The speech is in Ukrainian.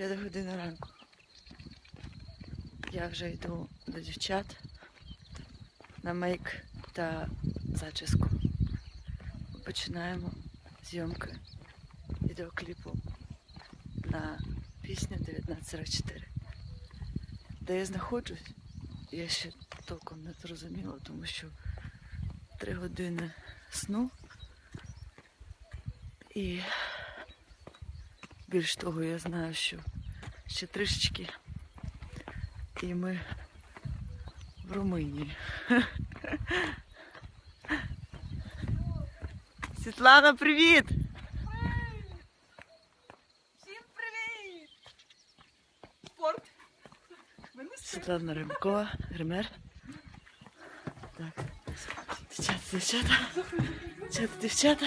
5 годин ранку. Я вже йду до дівчат на мейк та зачіску. Починаємо зйомки відеокліпу на пісню 1944. Де я знаходжусь, я ще толком не зрозуміла, тому що три години сну. І більш того, я знаю, що ще трішечки. І ми в Румунії. Світлана, привіт! Всім привіт! Спорт. Світлана Римкова, гример. Так. Дівчата, дівчата. Дівчата, дівчата.